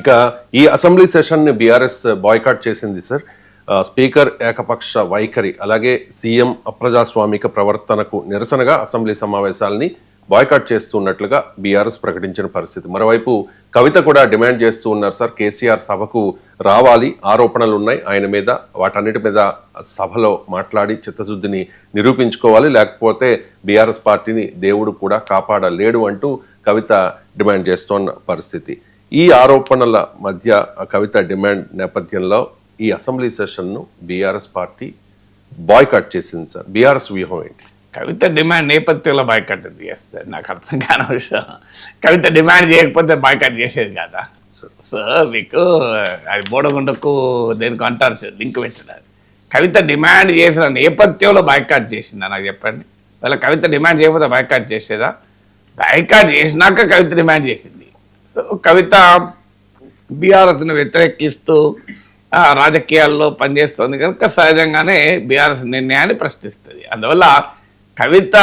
ఇక ఈ అసెంబ్లీ సెషన్ని బీఆర్ఎస్ బాయ్కాట్ చేసింది సార్. స్పీకర్ ఏకపక్ష వైఖరి అలాగే సీఎం అప్రజాస్వామిక ప్రవర్తనకు నిరసనగా అసెంబ్లీ సమావేశాలని బాయ్కాట్ చేస్తున్నట్లుగా బీఆర్ఎస్ ప్రకటించిన పరిస్థితి. మరోవైపు కవిత కూడా డిమాండ్ చేస్తూ ఉన్నారు సార్ కేసీఆర్ సభకు రావాలి ఆరోపణలు ఉన్నాయి ఆయన మీద వాటన్నిటి మీద సభలో మాట్లాడి చిత్తశుద్ధిని నిరూపించుకోవాలి లేకపోతే బీఆర్ఎస్ పార్టీని దేవుడు కూడా కాపాడలేడు అంటూ కవిత డిమాండ్ చేస్తోన్న పరిస్థితి. ఈ ఆరోపణల మధ్య కవిత డిమాండ్ నేపథ్యంలో ఈ అసెంబ్లీ సెషన్ను బీఆర్ఎస్ పార్టీ బాయ్కాట్ చేసింది సార్. బీఆర్ఎస్ వ్యూహం ఏంటి? కవిత డిమాండ్ నేపథ్యంలో బాయ్కట్ చేస్తారు? నాకు అర్థం కాని విషయం. కవిత డిమాండ్ చేయకపోతే బాయ్కట్ చేసేది కదా? సో మీకు అది బోడగుండకు దేనికి అంటారు లింక్ పెట్టడానికి కవిత డిమాండ్ చేసిన నేపథ్యంలో బాయ్కాట్ చేసిందా? నాకు చెప్పండి. వాళ్ళ కవిత డిమాండ్ చేయకపోతే బాయ్కాట్ చేసేదా? బాయ్కాట్ చేసినాక కవిత డిమాండ్ చేసింది. సో కవిత బీఆర్ఎస్ని వ్యతిరేకిస్తూ రాజకీయాల్లో పనిచేస్తుంది కనుక సహజంగానే బీఆర్ఎస్ నిర్ణయాన్ని ప్రశ్నిస్తుంది. అందువల్ల కవిత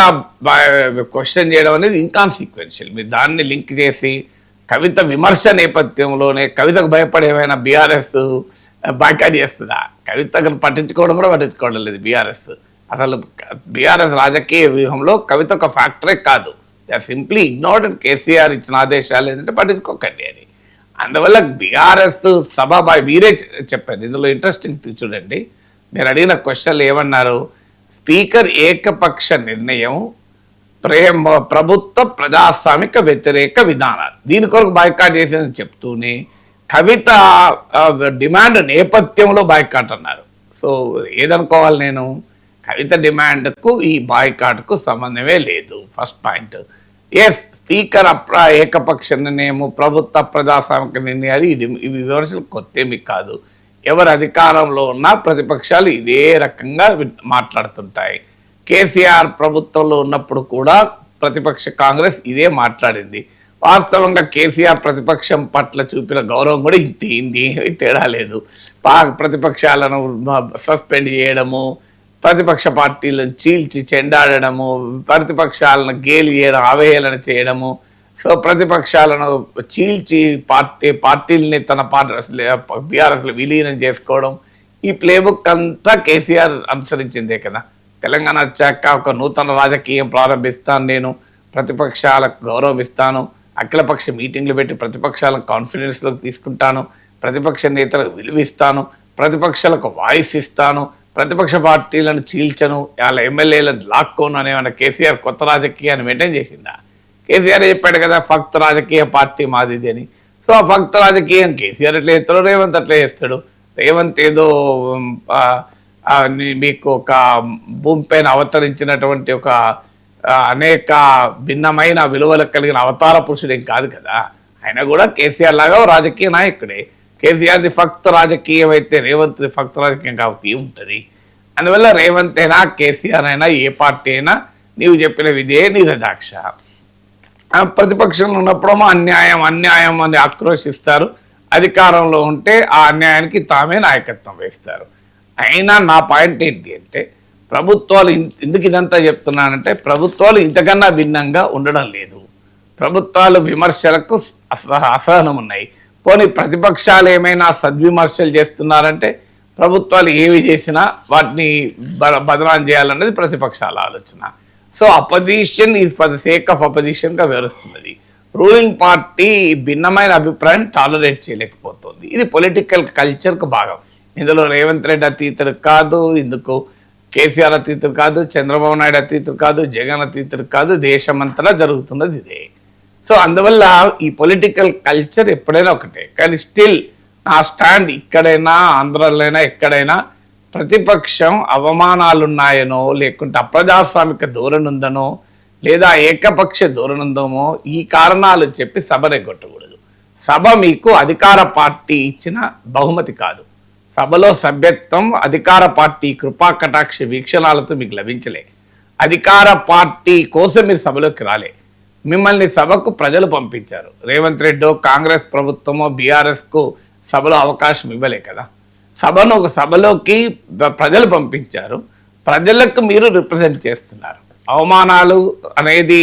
క్వశ్చన్ చేయడం అనేది ఇన్కాన్సిక్వెన్షియల్ మీరు దాన్ని లింక్ చేసి కవిత విమర్శ నేపథ్యంలోనే కవితకు భయపడేమైనా బీఆర్ఎస్ బాయ్కాట్ చేస్తుందా? కవితను పట్టించుకోవడం కూడా పట్టించుకోవడం లేదు బీఆర్ఎస్. అసలు బీఆర్ఎస్ రాజకీయ వ్యూహంలో కవిత ఒక ఫ్యాక్టరే కాదు. They are simply ignored KCR ఇచ్చిన ఆదేశాలు ఏంటంటే పట్టించుకోకండి అని. అందువల్ల బీఆర్ఎస్ సభ మీరే చెప్పారు ఇందులో ఇంట్రెస్టింగ్ చూడండి. మీరు అడిగిన క్వశ్చన్లు ఏమన్నారు? స్పీకర్ ఏకపక్ష నిర్ణయం ప్రేమ ప్రభుత్వ ప్రజాస్వామిక వ్యతిరేక విధానాలు. దీని కొరకు బాయ్కాట్ చేసిందని చెప్తూనే కవిత డిమాండ్ నేపథ్యంలో బాయ్కాట్ అన్నారు. సో ఏదనుకోవాలి నేను? కవిత డిమాండ్కు ఈ బాయ్కాట్కు సంబంధమే లేదు. ఫస్ట్ పాయింట్ ఎస్ స్పీకర్ అప్ర ఏకపక్ష నిర్ణయము ప్రభుత్వ ప్రజాస్వామిక నిర్ణయాలు ఇది ఇవి విమర్శలు కొత్తేమి కాదు. ఎవరు అధికారంలో ఉన్నా ప్రతిపక్షాలు ఇదే రకంగా మాట్లాడుతుంటాయి. కేసీఆర్ ప్రభుత్వంలో ఉన్నప్పుడు కూడా ప్రతిపక్ష కాంగ్రెస్ ఇదే మాట్లాడింది. వాస్తవంగా కేసీఆర్ ప్రతిపక్షం పట్ల చూపిన గౌరవం కూడా ఇంత ఇంది తేడా లేదు. పా ప్రతిపక్షాలను సస్పెండ్ చేయడము ప్రతిపక్ష పార్టీలను చీల్చి చెండాడడము ప్రతిపక్షాలను గేలి చేయడం అవహేళన చేయడము. సో ప్రతిపక్షాలను చీల్చి పార్టీ పార్టీలని తన పార్టీ బీఆర్ఎస్లు విలీనం చేసుకోవడం. ఈ ప్లేబుక్ అంతా కేసీఆర్ అనుసరించిందే కదా. తెలంగాణ వచ్చాక ఒక నూతన రాజకీయం ప్రారంభిస్తాను నేను ప్రతిపక్షాలకు గౌరవం ఇస్తాను అఖిలపక్ష మీటింగ్లు పెట్టి ప్రతిపక్షాలను కాన్ఫిడెన్స్లోకి తీసుకుంటాను ప్రతిపక్ష నేతలకు విలువిస్తాను ప్రతిపక్షాలకు వాయిస్ ఇస్తాను ప్రతిపక్ష పార్టీలను చీల్చను వాళ్ళ ఎమ్మెల్యేలను లాక్కోను అనేమన్నా కేసీఆర్ కొత్త రాజకీయాన్ని మెయింటైన్ చేసిందా? కేసీఆర్ చెప్పాడు కదా ఫక్త్ రాజకీయ పార్టీ మాదిది అని. సో ఆ ఫక్త్ రాజకీయం కేసీఆర్ ఎట్లా చేస్తాడు రేవంత్ అట్లా చేస్తాడు? రేవంత్ ఏదో మీకు ఒక భూమి పైన అవతరించినటువంటి ఒక అనేక భిన్నమైన విలువలు కలిగిన అవతార పురుషుడు ఏం కాదు కదా. ఆయన కూడా కేసీఆర్ లాగా ఓ రాజకీయ నాయకుడే. కేసీఆర్ది ఫక్త్ రాజకీయం అయితే రేవంత్ది ఫక్త్ రాజకీయం కాబట్టి ఉంటుంది. అందువల్ల రేవంత్ అయినా కేసీఆర్ అయినా ఏ పార్టీ అయినా నీవు చెప్పిన విధే నిరదాక్ష ఆ ప్రతిపక్షంలో ఉన్నప్పుడేమో అన్యాయం అన్యాయం అని ఆక్రోశిస్తారు. అధికారంలో ఉంటే ఆ అన్యాయానికి తామే నాయకత్వం వేస్తారు. అయినా నా పాయింట్ ఏంటి అంటే ప్రభుత్వాలు ఎందుకు ఇదంతా చెప్తున్నానంటే ప్రభుత్వాలు ఇంతకన్నా భిన్నంగా ఉండడం లేదు. ప్రభుత్వాలు విమర్శలకు అసహనం ఉన్నాయి. పోనీ ప్రతిపక్షాలు ఏమైనా సద్విమర్శలు చేస్తున్నారంటే ప్రభుత్వాలు ఏమి చేసినా వాటిని బదనాం చేయాలన్నది ప్రతిపక్షాల ఆలోచన. So opposition is for the sake of అపోజిషన్గా వివరిస్తున్నది రూలింగ్ పార్టీ భిన్నమైన అభిప్రాయం టాలరేట్ చేయలేకపోతుంది. ఇది పొలిటికల్ కల్చర్కు భాగం. ఇందులో రేవంత్ రెడ్డి అతీతుడు కాదు ఇందుకు కేసీఆర్ అతీతుడు కాదు చంద్రబాబు నాయుడు అతీతుడు కాదు జగన్ అతీతుడు కాదు దేశమంతటా జరుగుతున్నది ఇదే. సో అందువల్ల ఈ పొలిటికల్ కల్చర్ ఎప్పుడైనా ఒకటే. కానీ స్టిల్ నా స్టాండ్ ఇక్కడైనా ఆంధ్రలోనైనా ఎక్కడైనా ప్రతిపక్షం అవమానాలున్నాయనో లేకుంటే అప్రజాస్వామిక ధోరణి ఉందనో లేదా ఏకపక్ష ధోరణి ఉందమో ఈ కారణాలు చెప్పి సభనే కొట్టకూడదు సభ మీకు అధికార పార్టీ ఇచ్చిన బహుమతి కాదు. సభలో సభ్యత్వం అధికార పార్టీ కృపా కటాక్ష వీక్షణాలతో మీకు లభించలే. అధికార పార్టీ కోసం మీరు సభలోకి రాలే. మిమ్మల్ని సభకు ప్రజలు పంపించారు. రేవంత్ రెడ్డో కాంగ్రెస్ ప్రభుత్వమో బీఆర్ఎస్కు సభలో అవకాశం ఇవ్వలే కదా. సభను ఒక సభలోకి ప్రజలు పంపించారు. ప్రజలకు మీరు రిప్రజెంట్ చేస్తున్నారు. అవమానాలు అనేది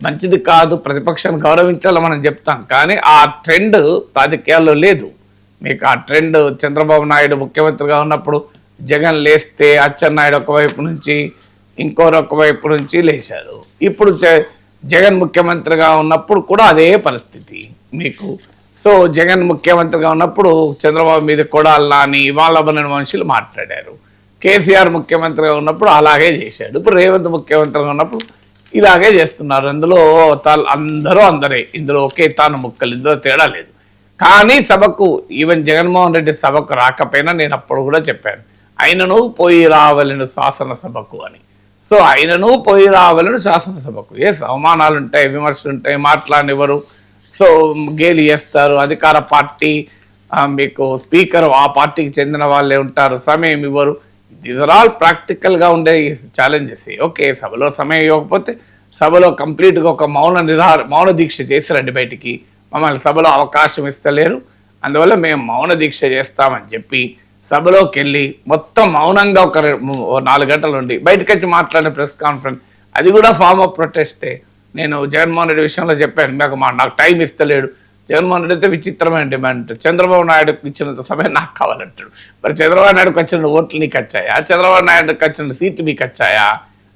మంచిది కాదు ప్రతిపక్షాన్ని గౌరవించాలో మనం చెప్తాం. కానీ ఆ ట్రెండ్ రాజకీయాల్లో లేదు. మీకు ఆ ట్రెండ్ చంద్రబాబు నాయుడు ముఖ్యమంత్రిగా ఉన్నప్పుడు జగన్ లేస్తే అచ్చెన్నాయుడు ఒకవైపు నుంచి ఇంకోరొక వైపు నుంచి లేచారు ఇప్పుడు జగన్ ముఖ్యమంత్రిగా ఉన్నప్పుడు కూడా అదే పరిస్థితి మీకు. సో జగన్ ముఖ్యమంత్రిగా ఉన్నప్పుడు చంద్రబాబు మీద కొడాలి అని ఇవాళ మనుషులు మాట్లాడారు. కేసీఆర్ ముఖ్యమంత్రిగా ఉన్నప్పుడు అలాగే చేశాడు. ఇప్పుడు రేవంత్ ముఖ్యమంత్రిగా ఉన్నప్పుడు ఇలాగే చేస్తున్నారు. అందులో తాలు అందరూ అందరే. ఇందులో ఒకే తాను ముక్కలు. ఇందులో తేడా లేదు. కానీ సభకు ఈవెన్ జగన్మోహన్ రెడ్డి సభకు రాకపోయినా నేను అప్పుడు కూడా చెప్పాను. ఆయనను పోయి రావలను శాసనసభకు అని. సో ఆయనను పోయి రావాలని శాసనసభకు. ఏ అవమానాలు ఉంటాయి విమర్శలు ఉంటాయి మాట్లాడినవరు సో గేలి చేస్తారు అధికార పార్టీ మీకు స్పీకర్ ఆ పార్టీకి చెందిన వాళ్ళే ఉంటారు సమయం ఇవ్వరు. దీస్ ఆర్ ఆల్ ప్రాక్టికల్గా ఉండే ఛాలెంజెస్ ఓకే సభలో సమయం ఇవ్వకపోతే సభలో కంప్లీట్గా ఒక మౌన నిరాహార మౌన దీక్ష చేశారండి బయటికి. మమ్మల్ని సభలో అవకాశం ఇస్తలేరు. అందువల్ల మేము మౌన దీక్ష చేస్తామని చెప్పి సభలోకి వెళ్ళి మొత్తం మౌనంగా ఒక నాలుగు గంటలు ఉండి బయటకు వచ్చి మాట్లాడే ప్రెస్ కాన్ఫరెన్స్ అది కూడా ఫామ్ ఆఫ్ ప్రొటెస్టే నేను జగన్మోహన్ రెడ్డి విషయంలో చెప్పాను నాకు మా నాకు టైం ఇస్తలేడు. జగన్మోహన్ రెడ్డి అయితే విచిత్రమైన డిమాండ్. చంద్రబాబు నాయుడుకి ఇచ్చినంత సమయం నాకు కావాలంటాడు. మరి చంద్రబాబు నాయుడుకి వచ్చిన ఓట్లు నీకు వచ్చాయా? చంద్రబాబు నాయుడుకి వచ్చిన సీట్లు మీకు వచ్చాయా?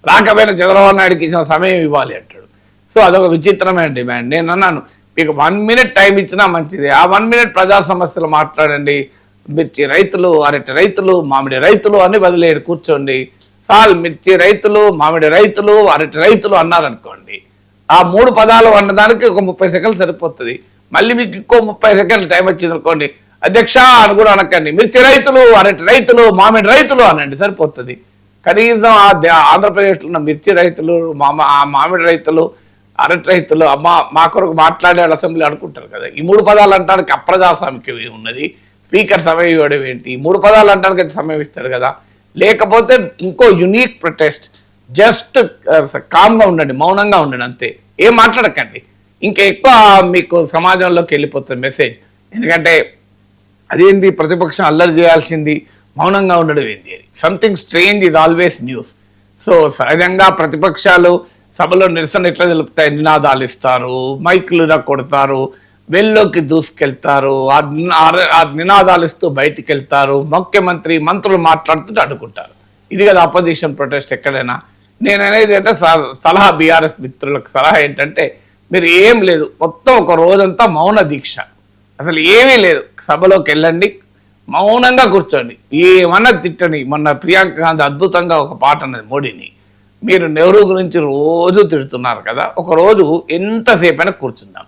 రాకపోయినా చంద్రబాబు నాయుడుకి ఇచ్చిన సమయం ఇవ్వాలి అంటాడు. సో అదొక విచిత్రమైన డిమాండ్. నేను అన్నాను మీకు వన్ మినిట్ టైం ఇచ్చినా మంచిది. ఆ వన్ మినిట్ ప్రజా సమస్యలు మాట్లాడండి. మిర్చి రైతులు అరటి రైతులు మామిడి రైతులు అని వదిలేరు కూర్చోండి. చాలు మిర్చి రైతులు మామిడి రైతులు అరటి రైతులు అన్నారనుకోండి. ఆ మూడు పదాలు వండడానికి ఒక ముప్పై సెకండ్లు సరిపోతుంది. మళ్ళీ మీకు ఇంకో ముప్పై సెకండ్లు టైం వచ్చింది అనుకోండి అధ్యక్ష అని కూడా అనకండి. మిర్చి రైతులు అరటి రైతులు మామిడి రైతులు అనండి సరిపోతుంది. కనీసం ఆ ఆంధ్రప్రదేశ్లో ఉన్న మిర్చి రైతులు మామ మామిడి రైతులు అరటి రైతులు అమ్మ మా కొరకు మాట్లాడే అసెంబ్లీ అనుకుంటారు కదా. ఈ మూడు పదాలు అంటానికి అప్రజాస్వామికి ఉన్నది స్పీకర్ సమయం ఇవ్వడం ఏంటి? మూడు పదాలు అంటానికి అయితే సమయం ఇస్తాడు కదా? లేకపోతే ఇంకో యునీక్ ప్రొటెస్ట్. జస్ట్ కామ్గా ఉండండి మౌనంగా ఉండండి అంతే. ఏం మాట్లాడకండి. ఇంకా ఎక్కువ మీకు సమాజంలోకి వెళ్ళిపోతుంది మెసేజ్. ఎందుకంటే అదేంది? ప్రతిపక్షం అల్లరి చేయాల్సింది మౌనంగా ఉండడం ఏంది అని. సంథింగ్ స్ట్రేంజ్ ఇది ఆల్వేస్ న్యూస్ సో సహజంగా ప్రతిపక్షాలు సభలో నిరసన ఎట్లా తెలుపుతాయి? నినాదాలు ఇస్తారు మైకులు కొడతారు వెల్లోకి దూసుకెళ్తారు ఆ ఆ- నినాదాలు ఇస్తూ బయటికి వెళ్తారు ముఖ్యమంత్రి మంత్రులు మాట్లాడుతుంటే అడ్డుకుంటారు ఇది కదా అపోజిషన్ ప్రొటెస్ట్ ఎక్కడైనా. నేను అనేది అంటే స- సలహా బీఆర్ఎస్ మిత్రులకు సలహా ఏంటంటే మీరు ఏం లేదు మొత్తం ఒక రోజంతా మౌన దీక్ష. అసలు ఏమీ లేదు సభలోకి వెళ్ళండి మౌనంగా కూర్చోండి. ఏమన్నా తిట్టని మొన్న ప్రియాంక గాంధీ అద్భుతంగా ఒక పాట అన్నది మోడీని. మీరు నెహ్రూ గురించి రోజు తిడుతున్నారు కదా ఒకరోజు ఎంతసేపైనా కూర్చుందాం.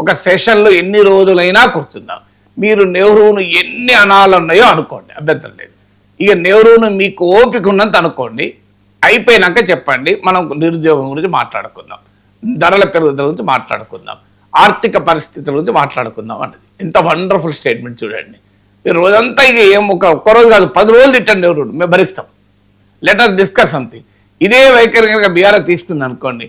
ఒక సెషన్లో ఎన్ని రోజులైనా కూర్చుందాం. మీరు నెహ్రూను ఎన్ని అనాలున్నాయో అనుకోండి అభ్యంతరం లేదు. ఇక నెహ్రూను మీకు ఓపిక ఉన్నంత అనుకోండి అయిపోయినాక చెప్పండి మనం నిరుద్యోగం గురించి మాట్లాడుకుందాం. ధరల పెరుగుదల గురించి మాట్లాడుకుందాం. ఆర్థిక పరిస్థితుల గురించి మాట్లాడుకుందాం అన్నది. ఇంత వండర్ఫుల్ స్టేట్మెంట్ చూడండి. మీరు రోజంతా ఇక ఏం ఒక ఒక్క రోజు కాదు పది రోజులు తిట్టండి ఎవరు మేము భరిస్తాం. లెటర్ డిస్కస్ సంథింగ్ ఇదే వైఖరి కనుక బీఆర్ఎస్ తీసుకుంది అనుకోండి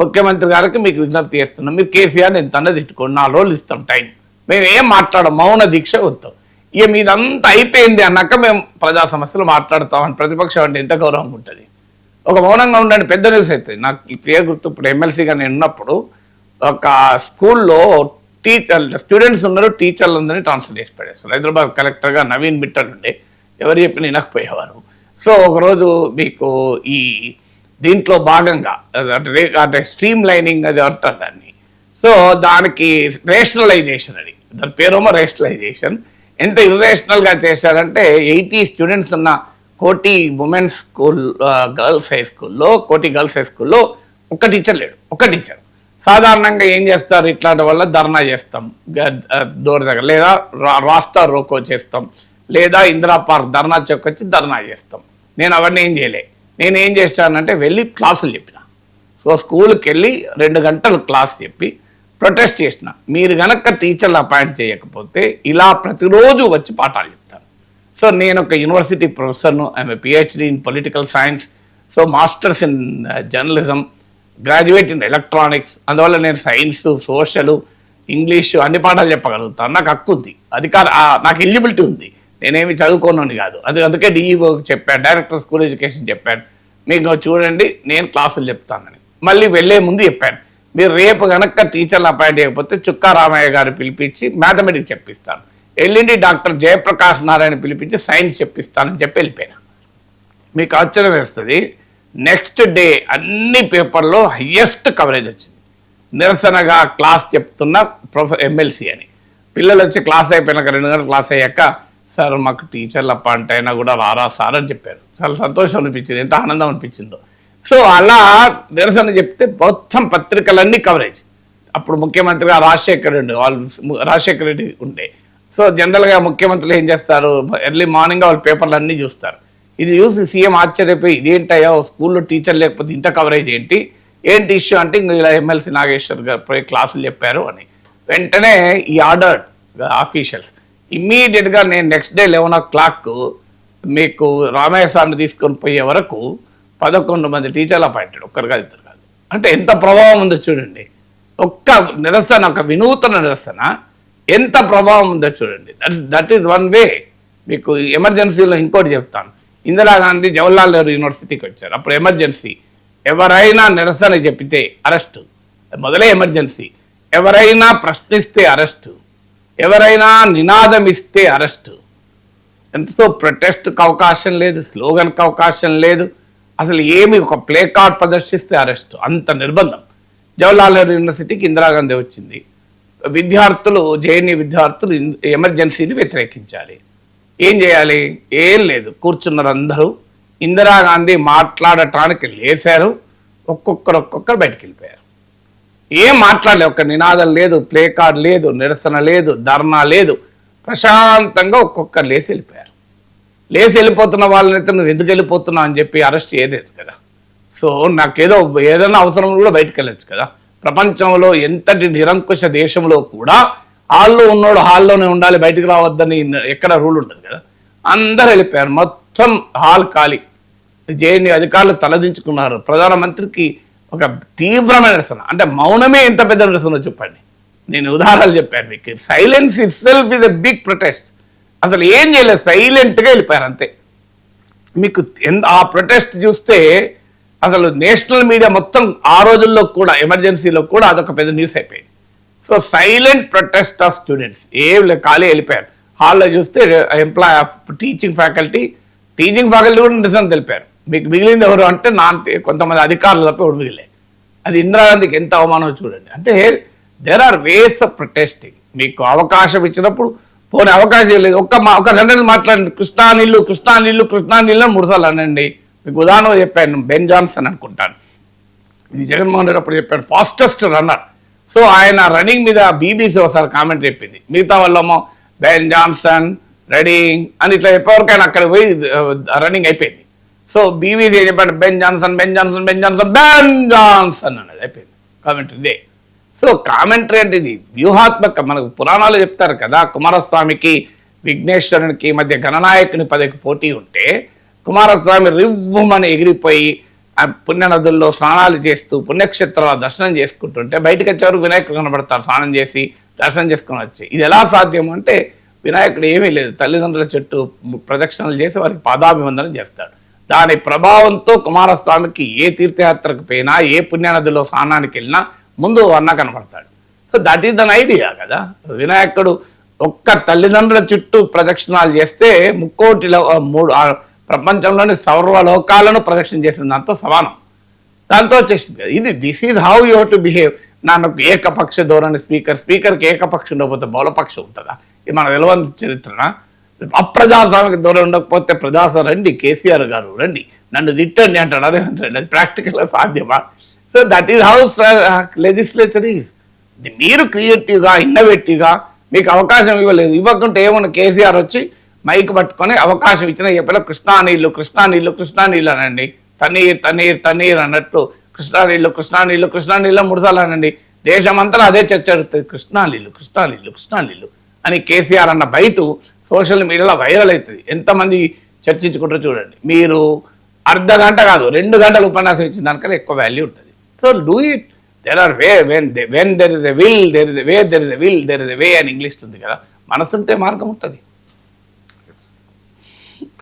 ముఖ్యమంత్రి గారికి మీకు విజ్ఞప్తి చేస్తున్నాం మీరు కేసీఆర్ నేను అన్నది తిట్టుకోండి నాలుగు రోజులు ఇస్తాం టైం. మేము ఏం మాట్లాడం మౌన దీక్ష వద్దాం. ఇక మీదంతా అయిపోయింది అన్నాక మేము ప్రజా సమస్యలు మాట్లాడతామని ప్రతిపక్షం అంటే ఎంత గౌరవంగా ఉంటుంది. ఒక మౌనంగా ఉండండి పెద్ద న్యూస్ అవుతుంది నాకు క్లియర్ గుర్తు ఇప్పుడు ఎమ్మెల్సీగా నేను ఉన్నప్పుడు ఒక స్కూల్లో టీచర్ స్టూడెంట్స్ ఉన్నారు టీచర్లు అందరినీ ట్రాన్స్ఫర్ చేసి పడేస్తారు హైదరాబాద్ కలెక్టర్గా నవీన్ మిట్టల్ ఉండే ఎవరు చెప్పిన వినకపోయేవారు. సో ఒకరోజు మీకు ఈ దీంట్లో భాగంగా. అంటే అంటే స్ట్రీమ్ లైనింగ్ అది అంటారు దాన్ని. సో దానికి రేషనలైజేషన్ అది. దాని పేరేమో రేషనలైజేషన్ ఎంత ఇర్రేషనల్గా చేశారంటే ఎయిటీ స్టూడెంట్స్ ఉన్న కోటి ఉమెన్స్ స్కూల్ గర్ల్స్ హై స్కూల్లో కోటి గర్ల్స్ హై స్కూల్లో ఒక్క టీచర్ లేడు. ఒక్క టీచర్ సాధారణంగా ఏం చేస్తారు? ఇట్లాంటి వల్ల ధర్నా చేస్తాం. డోర్ దగ్గర. లేదా రా- రాస్తా రోకో చేస్తాం. లేదా ఇందిరా పార్క్ ధర్నా చౌక్ వచ్చి ధర్నా చేస్తాం. నేను అవన్నీ ఏం చేయలే. నేను ఏం చేశానంటే వెళ్ళి క్లాసులు చెప్పిన. సో స్కూల్కి వెళ్ళి రెండు గంటలు క్లాస్ చెప్పి ప్రొటెస్ట్ చేసిన. మీరు గనక టీచర్లు అపాయింట్ చేయకపోతే ఇలా ప్రతిరోజు వచ్చి పాఠాలు చెప్తాను సో నేను ఒక university ప్రొఫెసర్ను I'm PhD in political science so masters in journalism graduate in electronics అందువల్ల నేను సైన్స్ సోషల్ ఇంగ్లీషు అన్ని పాఠాలు చెప్పగలుగుతాను. నాకు హక్కు ఉంది. అధికార నాకు ఎలిజిబిలిటీ ఉంది. నేనేమి చదువుకోనని కాదు. అది అందుకే డిఈఓ చెప్పాను డైరెక్టర్ స్కూల్ ఎడ్యుకేషన్ చెప్పాను. మీకు చూడండి నేను క్లాసులు చెప్తానని. మళ్ళీ వెళ్ళే ముందు చెప్పాను. మీరు రేపు కనుక టీచర్లు అపాయింట్ చేయకపోతే చుక్కా రామయ్య గారు పిలిపించి మ్యాథమెటిక్స్ చెప్పిస్తాను. ఎల్లుండి డాక్టర్ జయప్రకాష్ నారాయణ పిలిపించి సైన్స్ చెప్పిస్తానని చెప్పి వెళ్ళిపోయినా. మీకు ఆశ్చర్యం వేస్తుంది నెక్స్ట్ డే అన్ని పేపర్లో హయ్యెస్ట్ కవరేజ్ వచ్చింది. నిరసనగా క్లాస్ చెప్తున్న ప్రొఫె ఎమ్మెల్సీ అని. పిల్లలు వచ్చి క్లాస్ అయిపోయినాక రెండు గంటల క్లాస్ అయ్యాక సార్ మాకు టీచర్లు అప్ప అంటే అయినా కూడా రారా సార్ అని చెప్పారు. చాలా సంతోషం అనిపించింది ఎంత ఆనందం అనిపించిందో. సో అలా నిరసన చెప్తే మొత్తం పత్రికలన్నీ కవరేజ్ అప్పుడు ముఖ్యమంత్రిగా రాజశేఖర్ రెడ్డి వాళ్ళు రాజశేఖర్ రెడ్డి ఉండే. సో జనరల్గా ముఖ్యమంత్రులు ఏం చేస్తారు? ఎర్లీ మార్నింగ్ వాళ్ళు పేపర్లు అన్నీ చూస్తారు. ఇది చూసి సీఎం ఆశ్చర్యపోయి ఇదేంటయ్యా స్కూల్లో టీచర్ లేకపోతే ఇంత కవరేజ్ ఏంటి? ఏంటి ఇష్యూ? అంటే ఇంకా ఇలా ఎమ్మెల్సీ నాగేశ్వర్ గారు క్లాసులు చెప్పారు అని. వెంటనే ఈ ఆర్డర్ ఆఫీషియల్స్. ఇమ్మీడియట్గా నేను next day eleven o'clock మీకు రామయ్య స్వామిని తీసుకొని పోయే వరకు పదకొండు మంది టీచర్లు అపాయింటెడ్. ఒక్కరు కాదు ఇద్దరు కాదు. అంటే ఎంత ప్రభావం ఉందో చూడండి. ఒక్క నిరసన ఒక వినూతన నిరసన ఎంత ప్రభావం ఉందో చూడండి. That that is one way. మీకు ఎమర్జెన్సీలో ఇంకోటి చెప్తాను. ఇందిరాగాంధీ జవహర్లాల్ నెహ్రూ యూనివర్సిటీకి వచ్చారు. అప్పుడు ఎమర్జెన్సీ. ఎవరైనా నిరసన చెప్పితే అరెస్టు. మొదలే ఎమర్జెన్సీ. ఎవరైనా ప్రశ్నిస్తే అరెస్టు. ఎవరైనా నినాదం ఇస్తే అరెస్టు. ఎంతో ప్రొటెస్ట్కి అవకాశం లేదు స్లోగన్కి అవకాశం లేదు. అసలు ఏమి ఒక ప్లే కార్డ్ ప్రదర్శిస్తే అరెస్ట్. అంత నిర్బంధం. జవహర్లాల్ నెహ్రూ యూనివర్సిటీకి ఇందిరాగాంధీ వచ్చింది. విద్యార్థులు జేఎన్యూ విద్యార్థులు ఎమర్జెన్సీని వ్యతిరేకించాలి. ఏం చేయాలి? ఏం లేదు. కూర్చున్నారు అందరూ. ఇందిరాగాంధీ మాట్లాడటానికి లేశారు. ఒక్కొక్కరు ఒక్కొక్కరు బయటికి వెళ్ళిపోయారు. ఏం మాట్లాడలేదు ఒక నినాదం లేదు ప్లే కార్డ్ లేదు నిరసన లేదు ధర్నా లేదు. ప్రశాంతంగా ఒక్కొక్కరు లేచి వెళ్ళిపోయారు. లేచి వెళ్ళిపోతున్న వాళ్ళనైతే నువ్వు ఎందుకు వెళ్ళిపోతున్నావు అని చెప్పి అరెస్ట్ చేయలేదు కదా. సో నాకేదో ఏదైనా అవసరం కూడా బయటకు వెళ్ళచ్చు కదా. ప్రపంచంలో ఎంతటి నిరంకుశ దేశంలో కూడా హాల్లో ఉన్నోడు హాల్లోనే ఉండాలి బయటికి రావద్దని ఎక్కడ రూల్ ఉంటుంది కదా. అందరు వెళ్ళిపోయారు. మొత్తం హాల్ ఖాళీ. జేఎన్యూ అధికారులు తలదించుకున్నారు. ప్రధానమంత్రికి ఒక తీవ్రమైన నిరసన అంటే మౌనమే ఎంత పెద్ద నిరసన చెప్పండి. నేను ఉదాహరణలు చెప్పాను మీకు. Silence itself is a big protest అసలు ఏం చేయలేదు. సైలెంట్గా వెళ్ళిపోయారు అంతే. మీకు ఆ ప్రొటెస్ట్ చూస్తే అసలు నేషనల్ మీడియా మొత్తం ఆ రోజుల్లో కూడా ఎమర్జెన్సీలో కూడా అదొక పెద్ద న్యూస్ అయిపోయింది. So silent protest of students ఏం ఖాళీ వెళ్ళిపోయారు. హాల్లో చూస్తే employ of teaching faculty teaching faculty కూడా నిరసన తెలిపారు. మీకు మిగిలింది ఎవరు అంటే నా కొంతమంది అధికారులు తప్ప ఎవరు మిగిలే. అది ఇందిరాగాంధీకి ఎంత అవమానం చూడండి. అంటే there are ways of protesting మీకు అవకాశం ఇచ్చినప్పుడు పోనీ అవకాశం లేదు. ఒక్క మా ఒక సెంటెన్స్ మాట్లాడండి. కృష్ణా నీళ్ళు కృష్ణా నీళ్ళు కృష్ణా నీళ్ళు అని మూడుసార్లు అనండి. మీకు ఉదాహరణ చెప్పాను బెన్ జాన్సన్ అనుకుంటాను. ఇది జగన్మోహన్ రెడ్డి అప్పుడు ఫాస్టెస్ట్ రన్నర్ సో ఆయన రన్నింగ్ మీద బీబీసీ ఒకసారి కామెంట్ చెప్పింది. మిగతా వాళ్ళేమో బెన్ జాన్సన్ రన్నింగ్ అని ఇట్లా చెప్పేవరకైనా అక్కడ పోయి uh, రన్నింగ్ అయిపోయింది. సో బీవీ ఏం చెప్పాడు Ben Johnson Ben Johnson Ben Johnson Ben Johnson అనేది అయిపోయింది. కామెంటరీ ఇదే. సో కామెంటరీ అంటే ఇది వ్యూహాత్మక మనకు పురాణాలు చెప్తారు కదా కుమారస్వామికి విఘ్నేశ్వరునికి మధ్య గణనాయకుని పదవికి పోటీ ఉంటే కుమారస్వామి రివ్వుమని ఎగిరిపోయి పుణ్యనదుల్లో స్నానాలు చేస్తూ పుణ్యక్షేత్రాల దర్శనం చేసుకుంటుంటే బయటకు వచ్చేవారు వినాయకుడు కనబడతారు స్నానం చేసి దర్శనం చేసుకుని వచ్చి. ఇది ఎలా సాధ్యం అంటే వినాయకుడు ఏమీ లేదు. తల్లిదండ్రుల చెట్టు ప్రదక్షిణలు చేసి వారికి పాదాభివందనం చేస్తాడు. దాని ప్రభావంతో కుమారస్వామికి ఏ తీర్థయాత్రకు పోయినా ఏ పుణ్యనదిలో స్నానానికి వెళ్ళినా ముందు వర్ణ కనపడతాడు. So that is then idea కదా. వినాయకుడు ఒక్క తల్లిదండ్రుల చుట్టూ ప్రదక్షిణాలు చేస్తే ముక్కోటిలో మూడు ప్రపంచంలోని సర్వలోకాలను ప్రదక్షిణ చేసిన దాంతో సమానం. దాంతో వచ్చేసింది కదా. ఇది this is how you to behave నాకు ఏకపక్ష ధోరణి స్పీకర్ స్పీకర్కి ఏకపక్ష ఉండకపోతే బౌలపక్షం ఉంటుందా? ఇది మన తెలియని చరిత్రనా? అప్రజాస్వామిక దూరం ఉండకపోతే ప్రజాస్వామ్యం రండి కేసీఆర్ గారు రండి. నన్ను తిట్టండి అంటాడు అరే అంటాడు అది ప్రాక్టికల్గా సాధ్యమా? So that is house legislature is మీరు క్రియేటివ్గా ఇన్నోవేటివ్గా మీకు అవకాశం ఇవ్వలేదు. ఇవ్వకుంటే ఏమన్నా కేసీఆర్ వచ్చి మైక్ పట్టుకొని అవకాశం ఇచ్చిన చెప్పిన కృష్ణా నీళ్ళు కృష్ణా నీళ్ళు కృష్ణా నీళ్ళు అనండి. తన్నీర్ తన్నీర్ తన్నీర్ అన్నట్టు కృష్ణా నీళ్ళు కృష్ణా నీళ్ళు కృష్ణా నీళ్ళు మూడుసార్లు అనండి. దేశమంతా అదే చర్చ జరుగుతుంది. కృష్ణా నీళ్ళు కృష్ణా నీళ్ళు కృష్ణా నీళ్ళు అని కేసీఆర్ అన్న బయట సోషల్ మీడియాలో వైరల్ అవుతుంది. ఎంతమంది చర్చించుకుంటారో చూడండి. మీరు అర్ధ గంట కాదు రెండు గంటలు ఉపన్యాసం ఇచ్చిన దానికన్నా ఎక్కువ వాల్యూ ఉంటుంది. So do it there are way when when there is a will there is a way there is a will there is a way అని ఇంగ్లీష్ ఉంది కదా. మనసుంటే మార్గం ఉంటుంది.